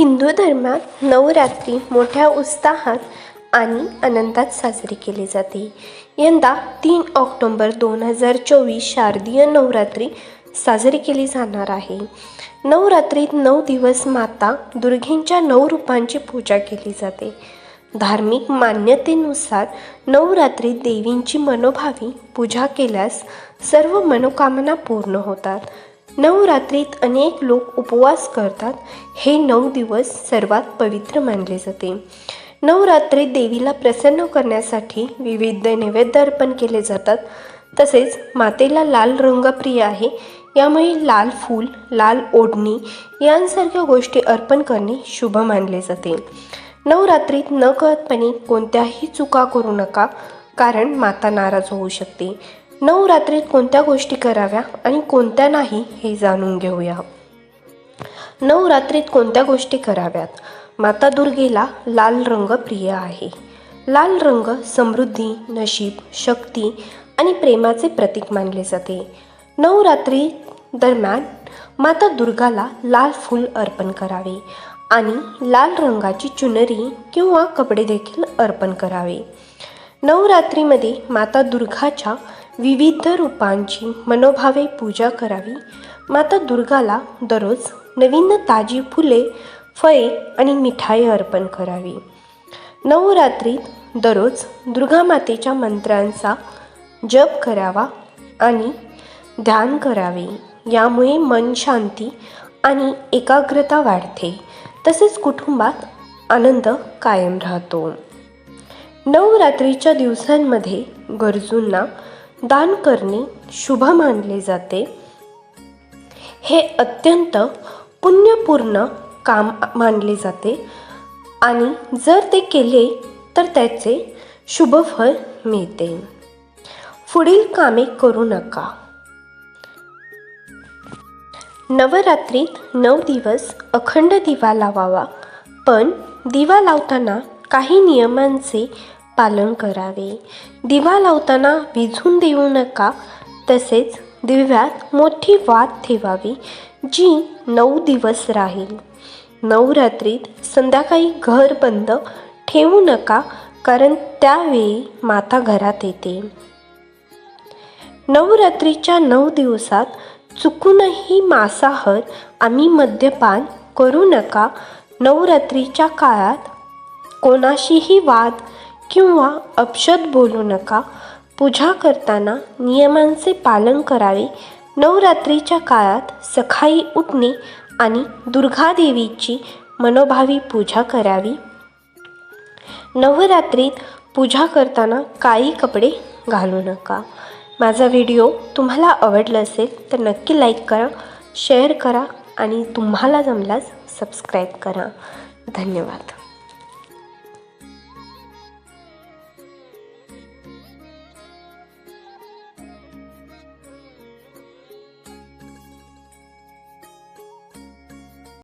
हिंदू धर्मात नवरात्री मोठ्या उत्साहात आणि आनंदात साजरी केली जाते. यंदा तीन ऑक्टोंबर दोन हजार चोवीस शारदीय नवरात्री साजरी केली जाणार आहे. नवरात्रीत नऊ दिवस माता दुर्गेंच्या नऊ रूपांची पूजा केली जाते. धार्मिक मान्यतेनुसार नवरात्रीत देवींची मनोभावी पूजा केल्यास सर्व मनोकामना पूर्ण होतात. नवरात्रीत अनेक लोक उपवास करतात. हे नऊ दिवस सर्वात पवित्र मानले जाते. नवरात्रीत देवीला प्रसन्न करण्यासाठी विविध नैवेद्य अर्पण केले जातात. तसेच मातेला लाल रंग प्रिय आहे. यामुळे लाल फूल लाल ओढणी यांसारख्या गोष्टी अर्पण करणे शुभ मानले जाते. नवरात्रीत नकळतपणे कोणत्याही चुका करू नका कारण माता नाराज होऊ शकते. नवरात्रीत कोणत्या गोष्टी कराव्या आणि कोणत्या नाही हे जाणून घेऊया. नवरात्रीत कोणत्या गोष्टी कराव्यात? माता दुर्गेला लाल रंग प्रिय आहे. लाल रंग समृद्धी नशीब शक्ती आणि प्रेमाचे प्रतीक मानले जाते. नवरात्री दरम्यान माता दुर्गाला लाल फूल अर्पण करावे आणि लाल रंगाची चुनरी किंवा कपडे देखील अर्पण करावे. नवरात्रीमध्ये माता दुर्गाच्या विविध रूपांची मनोभावे पूजा करावी. माता दुर्गाला दररोज नवीन ताजी फुले फळे आणि मिठाई अर्पण करावी. नवरात्रीत दररोज दुर्गा मातेच्या मंत्रांचा जप करावा आणि ध्यान करावे. यामुळे मन शांती आणि एकाग्रता वाढते. तसेच कुटुंबात आनंद कायम राहतो. नवरात्रीच्या दिवसांमध्ये गरजूंना दान करणे शुभ मानले जाते. हे अत्यंत पुण्यपूर्ण काम मानले जाते आणि जर ते केले तर त्याचे शुभफळ मिळते. पुढील कामे करू नका. नवरात्रीत नऊ दिवस अखंड दिवा लावावा. पण दिवा लावताना काही नियमांचे पालन करावे. दिवा लावताना विझून देऊ नका तसेच दिव्यात मोठी वात ठेवावी जी नऊ दिवस राहील. नवरात्रीत संध्याकाळी घर बंद ठेवू नका कारण त्यावेळी माता घरात येते. नवरात्रीच्या नऊ दिवसात चुकूनही मांसाहार आम्ही मद्यपान करू नका. नवरात्रीच्या काळात कोणाशीही वाद किंवा अपशब्द बोलू नका. पूजा करताना नियमांचे पालन करावे. नवरात्रीच्या काळात सकाळी उठणे आणि दुर्गादेवीची मनोभावी पूजा करावी. नवरात्रीत पूजा करताना काळी कपडे घालू नका. माझा व्हिडिओ तुम्हाला आवडला असेल तर नक्की लाईक करा शेअर करा आणि तुम्हाला जमल्यास सबस्क्राईब करा. धन्यवाद.